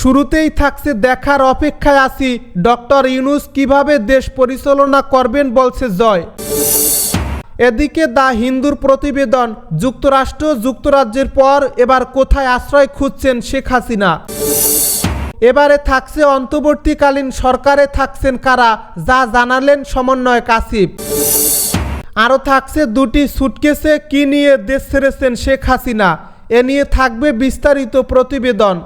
শুরুতেই থাকছে দেখার অপেক্ষায় আছি। ডক্টর ইউনুস কীভাবে দেশ পরিচালনা করবেন বলছে জয়। এদিকে দা হিন্দুর প্রতিবেদন, যুক্তরাষ্ট্র যুক্তরাজ্যের পর এবার কোথায় আশ্রয় খুঁজছেন শেখ হাসিনা? এবারে থাকছে অন্তর্বর্তীকালীন সরকারে থাকছেন কারা, যা জানালেন সমন্বয় কাসিফ আরও থাকছে দুটি সুটকেসে কি নিয়ে দেশ ছেড়েছেন শেখ হাসিনা, এ নিয়ে থাকবে বিস্তারিত প্রতিবেদন।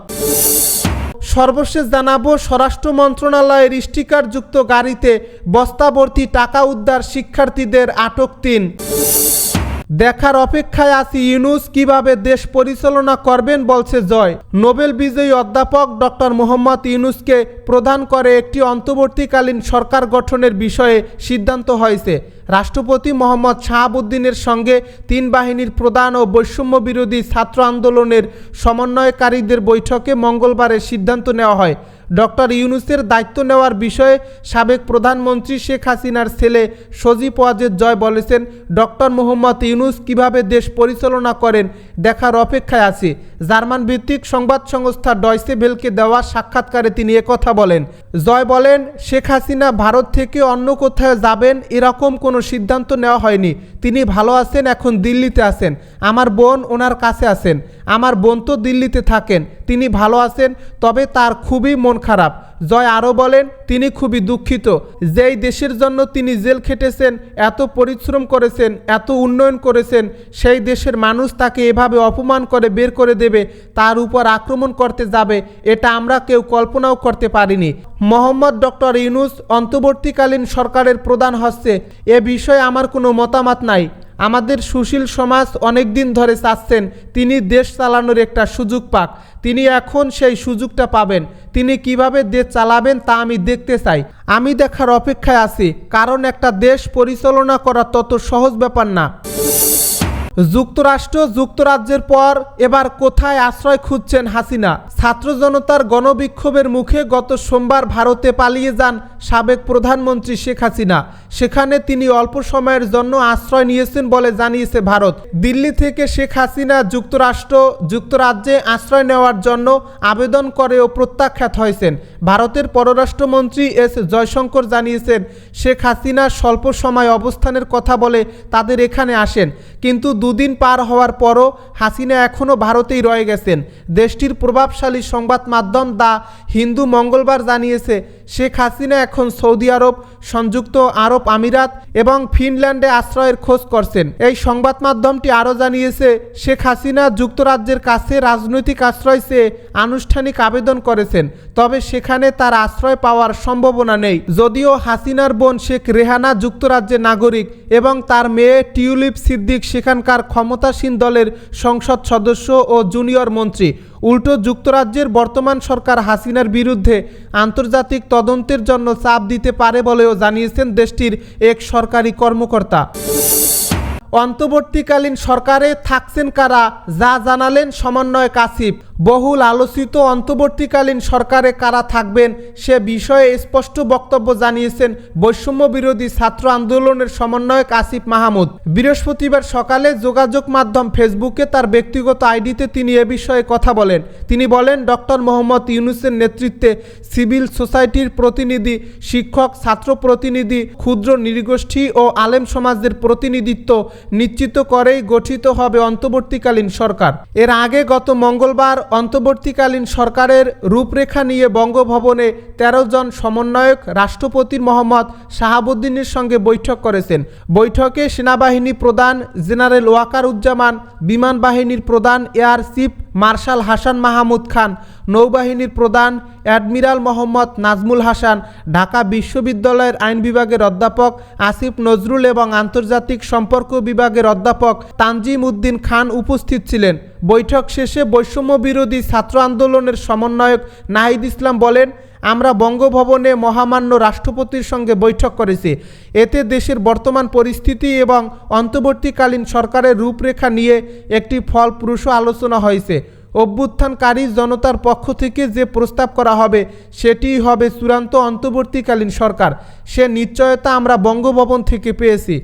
সর্বশেষ জানাব স্বরাষ্ট্র মন্ত্রণালয়ের স্টিকারযুক্ত গাড়িতে বস্তাবর্তী টাকা উদ্ধার শিক্ষার্থীদের আটক তিন। দেখার অপেক্ষায় আছি ইউনুস কীভাবে দেশ পরিচালনা করবেন বলছে জয়। নোবেল বিজয়ী অধ্যাপক ডক্টর মোহাম্মদ ইউনুসকে প্রদান করে একটি অন্তর্বর্তীকালীন সরকার গঠনের বিষয়ে সিদ্ধান্ত হয়েছে। রাষ্ট্রপতি মোহাম্মদ শাহাবুদ্দিনের সঙ্গে তিন বাহিনীর প্রধান ও বৈষম্য বিরোধী ছাত্র আন্দোলনের সমন্বয়কারীদের বৈঠকে মঙ্গলবারের সিদ্ধান্ত নেওয়া হয়। ডক্টর ইউনুসের দায়িত্ব নেওয়ার বিষয়ে সাবেক প্রধানমন্ত্রী শেখ হাসিনার ছেলে সজীব ওয়াজেদ জয় বলেছেন, ডক্টর মোহাম্মদ ইউনুস কীভাবে দেশ পরিচালনা করেন, দেখার অপেক্ষায় আছে। জার্মান ভিত্তিক সংবাদ সংস্থা ডয়সে ভেলকে দেওয়া সাক্ষাৎকারে তিনি কথা বলেন, জয় বলেন, শেখ হাসিনা ভারত থেকে অন্য কোথাও যাবেন এরকম কোনো সিদ্ধান্ত নেওয়া হয়নি। তিনি ভালো আছেন, এখন দিল্লিতে আছেন। আমার বোন ওনার কাছে আছেন। আমার বোন তো দিল্লিতে থাকেন। তিনি ভালো আছেন, তবে তার খুবই মন খারাপ। জয় আরও বলেন, তিনি খুবই দুঃখিত। যেই দেশের জন্য তিনি জেল খেটেছেন, এত পরিশ্রম করেছেন, এত উন্নয়ন করেছেন, সেই দেশের মানুষ তাকে এভাবে অপমান করে, বের করে দেবে, তার উপর আক্রমণ করতে যাবে, এটা আমরা কেউ কল্পনাও করতে পারিনি। মোহাম্মদ ডক্টর ইউনুস অন্তর্বর্তীকালীন সরকারের প্রধান হচ্ছে, এ বিষয়ে আমার কোনো মতামত নাই। আমাদের সুশীল সমাজ অনেক দিন ধরে চাচ্ছেন তিনি দেশ চালানোর একটা সুযোগ পাক। তিনি এখন সেই সুযোগটা পাবেন। তিনি কীভাবে দেশ চালাবেন তা আমি দেখতে চাই। আমি দেখার অপেক্ষায় আছি, কারণ একটা দেশ পরিচালনা করা তত সহজ ব্যাপার না। যুক্তরাষ্ট্র যুক্তরাজ্যের পর এবার কোথায় আশ্রয় খুঁজছেন হাসিনা? ছাত্র জনতার গণবিক্ষোভের মুখে গত সোমবার ভারতে পালিয়ে যান সাবেক প্রধানমন্ত্রী শেখ হাসিনা। সেখানে তিনি অল্প সময়ের জন্য আশ্রয় নিয়েছেন বলে জানিয়েছে ভারত। দিল্লি থেকে শেখ হাসিনা যুক্তরাষ্ট্র, যুক্তরাজ্যে আশ্রয় নেওয়ার জন্য আবেদন করেও প্রত্যাখ্যাত হয়েছেন। ভারতের পররাষ্ট্রমন্ত্রী এস. জয়শঙ্কর জানিয়েছেন, শেখ হাসিনা স্বল্প সময় অবস্থানের কথা বলে তাদের এখানে আসেন, কিন্তু দুদিন পার হওয়ার পরও হাসিনা এখনও ভারতেই রয়ে গেছেন। দেশটির প্রভাবশালী সংবাদ মাধ্যম দা হিন্দু মঙ্গলবার জানিয়েছে, শেখ হাসিনা এখন সৌদি আরব, সংযুক্ত আরব আমিরাত এবং ফিনল্যান্ডে আশ্রয়ের খোঁজ করছেন। এই সংবাদ মাধ্যমটি আরও জানিয়েছে, শেখ হাসিনা যুক্তরাজ্যের কাছে রাজনৈতিক আশ্রয় চেয়ে আনুষ্ঠানিক আবেদন করেছেন, তবে সেখানে তার আশ্রয় পাওয়ার সম্ভাবনা নেই। যদিও হাসিনার বোন শেখ রেহানা যুক্তরাজ্যের নাগরিক এবং তার মেয়ে টিউলিপ সিদ্দিক সেখানকার ক্ষমতাসীন দলের সংসদ সদস্য ও জুনিয়র মন্ত্রী। উল্টো যুক্তরাজ্যের বর্তমান সরকার হাসিনার বিরুদ্ধে আন্তর্জাতিক তদন্তের জন্য চাপ দিতে পারে বলেও জানিয়েছেন দেশটির এক সরকারি কর্মকর্তা। অন্তর্বর্তীকালীন সরকারে থাকছেন কারা, যা জানালেন সমন্বয় কাসিফ বহুল আলোচিত অন্তর্বর্তীকালীন সরকারে কারা থাকবেন সে বিষয়ে স্পষ্ট বক্তব্য জানিয়েছেন বৈষম্য বিরোধী ছাত্র আন্দোলনের সমন্বয়ক আসিফ মাহমুদ। বৃহস্পতিবার সকালে যোগাযোগ মাধ্যম ফেসবুকে তার ব্যক্তিগত আইডিতে তিনি এ বিষয়ে কথা বলেন। তিনি বলেন, ডক্টর মোহাম্মদ ইউনুসের নেতৃত্বে সিভিল সোসাইটির প্রতিনিধি, শিক্ষক, ছাত্র প্রতিনিধি, ক্ষুদ্র নৃগোষ্ঠী ও আলেম সমাজের প্রতিনিধিত্ব নিশ্চিত করেই গঠিত হবে অন্তর্বর্তীকালীন সরকার। এর আগে গত মঙ্গলবার অন্তর্বর্তীকালীন সরকারের রূপরেখা নিয়ে বঙ্গভবনে ১৩ জন সমন্বয়ক রাষ্ট্রপতি মোহাম্মদ শাহাবুদ্দিনের সঙ্গে বৈঠক করেছেন। বৈঠকে সেনাবাহিনী প্রধান জেনারেল ওয়াকার উজ্জামান বিমান বাহিনীর প্রধান air chief marshal Hasan Mahmud Khan, নৌবাহিনীর প্রধান অ্যাডমিরাল মোহাম্মদ নাজমুল হাসান, ঢাকা বিশ্ববিদ্যালয়ের আইন বিভাগের অধ্যাপক আসিফ নজরুল এবং আন্তর্জাতিক সম্পর্ক বিভাগের অধ্যাপক তানজিম উদ্দিন খান উপস্থিত ছিলেন। বৈঠক শেষে বৈষম্য বিরোধী ছাত্র আন্দোলনের সমন্বয়ক নাহিদ ইসলাম বলেন আমরা বঙ্গভবনে মহামান্য রাষ্ট্রপতির সঙ্গে বৈঠক করেছি। এতে দেশের বর্তমান পরিস্থিতি এবং অন্তর্বর্তীকালীন সরকারের রূপরেখা নিয়ে একটি ফলপ্রসূ আলোচনা হয়েছে। অভ্যুত্থানকারী জনতার পক্ষ থেকে যে প্রস্তাব করা হবে, সেটিই হবে চূড়ান্ত অন্তর্বর্তীকালীন সরকার। সে নিশ্চয়তা আমরা বঙ্গভবন থেকে পেয়েছি।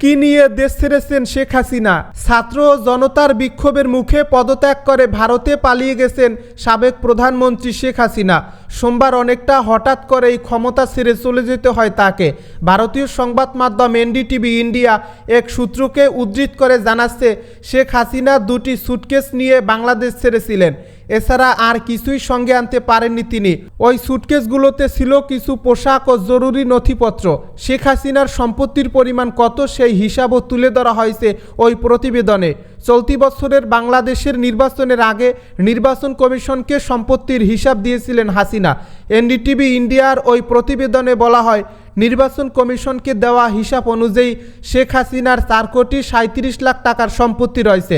কি নিয়ে দেশ ছেড়েছেন শেখ হাসিনা? ছাত্র জনতার বিক্ষোভের মুখে পদত্যাগ করে ভারতে পালিয়ে গেছেন সাবেক প্রধানমন্ত্রী শেখ হাসিনা। সোমবার অনেকটা হঠাৎ করে এই ক্ষমতা ছেড়ে চলে যেতে হয় তাকে। ভারতীয় সংবাদ মাধ্যম এনডিটিভি ইন্ডিয়া এক সূত্রকে উদ্ধৃত করে জানাচ্ছে, শেখ হাসিনা দুটি সুটকেস নিয়ে বাংলাদেশ ছেড়েছিলেন। এছাড়া আর কিছুই সঙ্গে আনতে পারেননি তিনি। ওই সুটকেসগুলোতে ছিল কিছু পোশাক ও জরুরি নথিপত্র। শেখ হাসিনার সম্পত্তির পরিমাণ কত সেই হিসাবও তুলে ধরা হয়েছে ওই প্রতিবেদনে। চলতি বছরের বাংলাদেশের নির্বাচনের আগে নির্বাচন কমিশনকে সম্পত্তির হিসাব দিয়েছিলেন হাসিনা। এনডিটিভি ইন্ডিয়ার ওই প্রতিবেদনে বলা হয় নির্বাচন কমিশনকে দেওয়া হিসাব অনুযায়ী শেখ হাসিনার চার কোটি সাঁত্রিশ লাখ টাকার সম্পত্তি রয়েছে।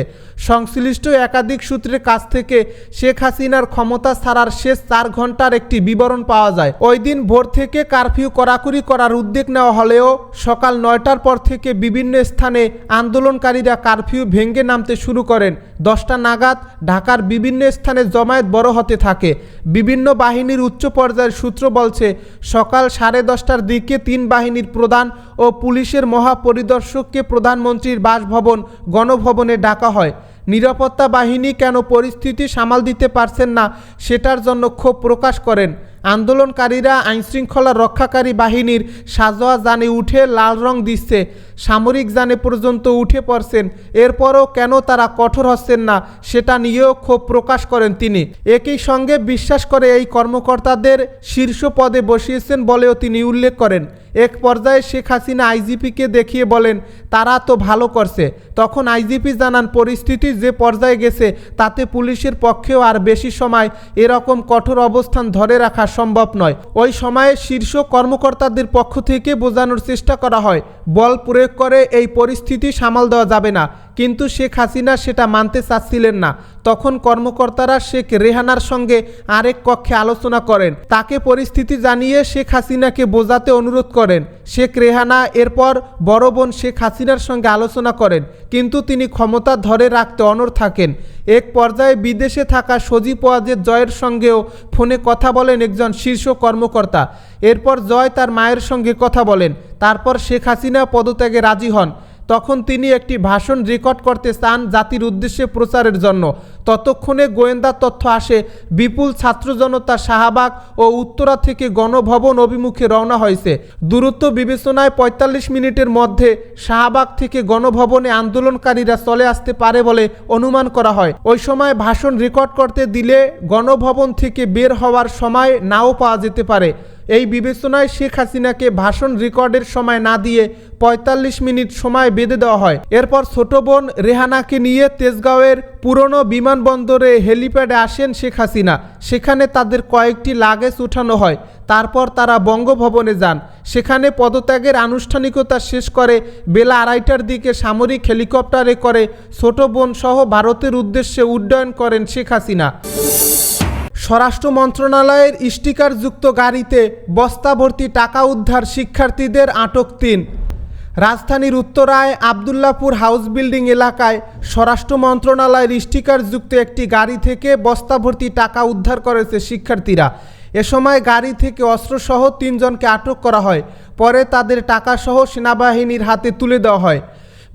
সংশ্লিষ্ট একাধিক সূত্রের কাছ থেকে শেখ হাসিনার ক্ষমতা ছাড়ার শেষ চার ঘণ্টার একটি বিবরণ পাওয়া যায়। ওই দিন ভোর থেকে কারফিউ কড়াকড়ি করার উদ্যোগ নেওয়া হলেও সকাল নয়টার পর থেকে বিভিন্ন স্থানে আন্দোলনকারীরা কারফিউ ভেঙে নামতে শুরু করেন। দশটা নাগাদ ঢাকার বিভিন্ন স্থানে জমায়েত বড় হতে থাকে। বিভিন্ন বাহিনীর উচ্চ পর্যায়ের সূত্র বলছে, সকাল সাড়ে দশটার দিকে তিন বাহিনীর প্রধান ও পুলিশের মহাপরিদর্শককে প্রধানমন্ত্রীর বাসভবন, গণভবনে ডাকা হয়। নিরাপত্তা বাহিনী কেন পরিস্থিতি সামাল দিতে পারছেন না, সেটার জন্য ক্ষোভ প্রকাশ করেন। আন্দোলনকারীরা আইনশৃঙ্খলা রক্ষাকারী বাহিনীর সাজোয়া জানে উঠে লাল রং দিচ্ছে। সামরিক জানে পর্যন্ত উঠে পড়ছেন। এরপরও কেন তারা কঠোর হচ্ছেন না সেটা নিয়েও ক্ষোভ প্রকাশ করেন তিনি। একই সঙ্গে বিশ্বাস করে এই কর্মকর্তাদের শীর্ষ পদে বসিয়েছেন বলেও তিনি উল্লেখ করেন। এক পর্যায়ে শেখ হাসিনা আইজিপিকে দেখিয়ে বলেন, তারা তো ভালো করছে। তখন আইজিপি জানান, পরিস্থিতি যে পর্যায়ে গেছে, তাতে পুলিশের পক্ষেও আর বেশি সময় এরকম কঠোর অবস্থান ধরে রাখা সম্ভব নয়। ওই সময়ে শীর্ষ কর্মকর্তাদের পক্ষ থেকে বোঝানোর চেষ্টা করা হয়, বল প্রয়োগ করে এই পরিস্থিতি সামাল দেওয়া যাবে না। কিন্তু শেখ হাসিনা সেটা মানতে চাচ্ছিলেন না। তখন কর্মকর্তারা শেখ রেহানার সঙ্গে আরেক কক্ষে আলোচনা করেন। তাকে পরিস্থিতি জানিয়ে শেখ হাসিনাকে বোঝাতে অনুরোধ করেন। শেখ রেহানা এরপর বড় বোন শেখ হাসিনার সঙ্গে আলোচনা করেন, কিন্তু তিনি ক্ষমতা ধরে রাখতে অনড় থাকেন। এক পর্যায়ে বিদেশে থাকা সজীব ওয়াজের জয়ের সঙ্গেও ফোনে কথা বলেন একজন শীর্ষ কর্মকর্তা। এরপর জয় তার মায়ের সঙ্গে কথা বলেন। তারপর শেখ হাসিনা পদত্যাগে রাজি হন। তখন তিনি একটি ভাষণ রেকর্ড করতে চান জাতির উদ্দেশ্যে প্রচারের জন্য। ততক্ষণে গোয়েন্দা তথ্য আসে, বিপুল ছাত্র জনতা শাহবাগ ও উত্তরা থেকে গণভবন অভিমুখে রওনা হয়েছে। দূরত্ব বিবেচনায় ৪৫ মিনিটের মধ্যে শাহবাগ থেকে গণভবনে আন্দোলনকারীরা চলে আসতে পারে বলে অনুমান করা হয়। ওই সময় ভাষণ রেকর্ড করতে দিলে গণভবন থেকে বের হওয়ার সময় নাও পাওয়া যেতে পারে। এই বিবেচনায় শেখ হাসিনাকে ভাষণ রেকর্ডের সময় না দিয়ে ৪৫ মিনিট সময় বেঁধে দেওয়া হয়। এরপর ছোট বোন রেহানাকে নিয়ে তেজগাঁওয়ের পুরনো বিমানবন্দরে হেলিপ্যাডে আসেন শেখ হাসিনা। সেখানে তাদের কয়েকটি লাগেজ উঠানো হয়। তারপর তারা বঙ্গভবনে যান। সেখানে পদত্যাগের আনুষ্ঠানিকতা শেষ করে বেলা আড়াইটার দিকে সামরিক হেলিকপ্টারে করে ছোট বোন সহ ভারতের উদ্দেশ্যে উড্ডয়ন করেন শেখ হাসিনা। স্বরাষ্ট্র মন্ত্রণালয়ের স্টিকারযুক্ত গাড়িতে বস্তাভর্তি টাকা উদ্ধার শিক্ষার্থীদের আটক তিন। রাজধানীর উত্তরায় আবদুল্লাপুর হাউস বিল্ডিং এলাকায় স্বরাষ্ট্র মন্ত্রণালয়ের স্টিকারযুক্ত একটি গাড়ি থেকে বস্তাভর্তি টাকা উদ্ধার করেছে শিক্ষার্থীরা। এ সময় গাড়ি থেকে অস্ত্রসহ তিনজনকে আটক করা হয়। পরে তাদের টাকাসহ সেনাবাহিনীর হাতে তুলে দেওয়া হয়।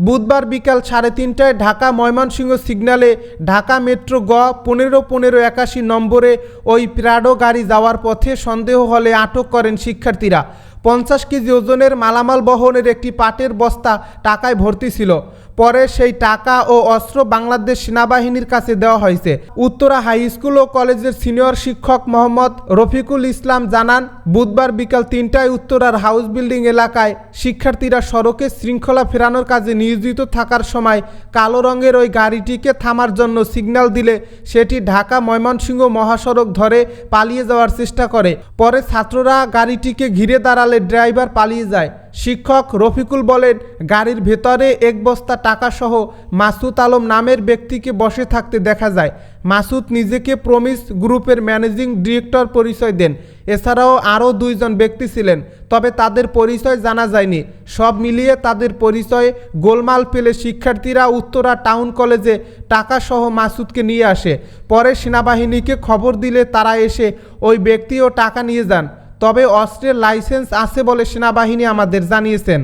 বুধবার বিকাল সাড়ে তিনটায় ঢাকা ময়মনসিংহ সিগন্যালে ঢাকা মেট্রো গ পনেরো পনেরো একাশি নম্বরে ওই প্রাডো গাড়ি যাওয়ার পথে সন্দেহ হলে আটক করেন শিক্ষার্থীরা। পঞ্চাশ কেজি ওজনের মালামাল বহনের একটি পাটের বস্তা টাকায় ভর্তি ছিল। পরে সেই টাকা ও অস্ত্র বাংলাদেশ সেনাবাহিনীর কাছে দেওয়া হয়েছে। উত্তরা হাই স্কুল ও কলেজের সিনিয়র শিক্ষক মোহাম্মদ রফিকুল ইসলাম জানান, বুধবার বিকাল তিনটায় উত্তরার হাউস বিল্ডিং এলাকায় শিক্ষার্থীরা সড়কে শৃঙ্খলা ফেরানোর কাজে নিয়োজিত থাকার সময় কালো রঙের ওই গাড়িটিকে থামার জন্য সিগন্যাল দিলে সেটি ঢাকা ময়মনসিংহ মহাসড়ক ধরে পালিয়ে যাওয়ার চেষ্টা করে। পরে ছাত্ররা গাড়িটিকে ঘিরে দাঁড়ালে ড্রাইভার পালিয়ে যায়। শিক্ষক রফিকুল বলেন, গাড়ির ভেতরে এক বস্তা টাকাসহ মাসুদ আলম নামের ব্যক্তিকে বসে থাকতে দেখা যায়। মাসুদ নিজেকে প্রমিস গ্রুপের ম্যানেজিং ডিরেক্টর পরিচয় দেন। এছাড়াও আরও দুইজন ব্যক্তি ছিলেন, তবে তাদের পরিচয় জানা যায়নি। সব মিলিয়ে তাদের পরিচয়ে গোলমাল পেলে শিক্ষার্থীরা উত্তরা টাউন কলেজে টাকাসহ মাসুদকে নিয়ে আসে। পরে সেনাবাহিনীকে খবর দিলে তারা এসে ওই ব্যক্তি ও টাকা নিয়ে যান। তবে অস্ত্রের লাইসেন্স আছে বলে সেনাবাহিনী আমাদের জানিয়েছেন।